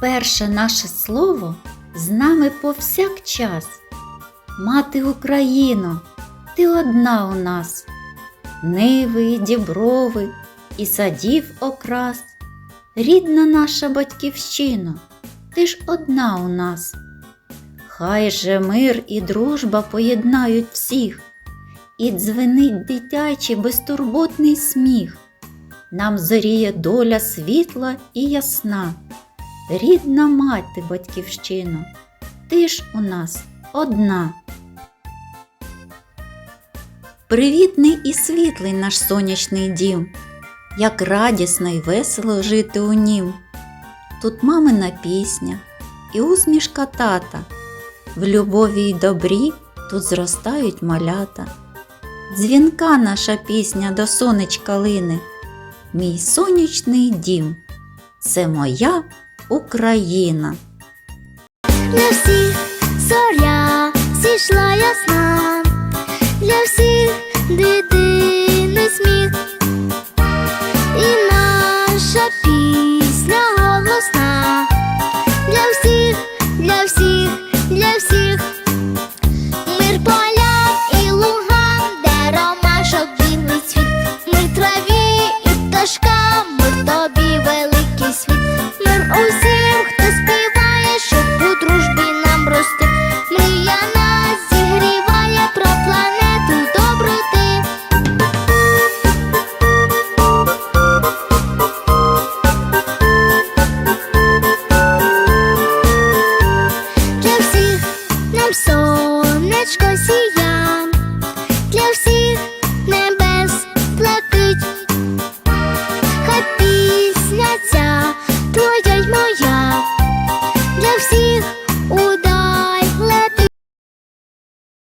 перше наше слово з нами повсякчас. Мати Україно, ти одна у нас, Ниви, діброви і садів окрас. Рідна наша батьківщина, ти ж одна у нас. Хай же мир і дружба поєднають всіх, і дзвенить дитячий безтурботний сміх. Нам зоріє доля світла і ясна. Рідна мати батьківщино, ти ж у нас одна. Привітний і світлий наш сонячний дім, як радісно й весело жити у нім. Тут мамина пісня і усмішка тата, в любові й добрі тут зростають малята. Дзвінка наша пісня до сонечка лине, мій сонячний дім, це моя Україна. Для всіх зоря зійшла ясна, Сонечко сія для всіх небес платить, хай пісня ця твоя й моя, для всіх удача.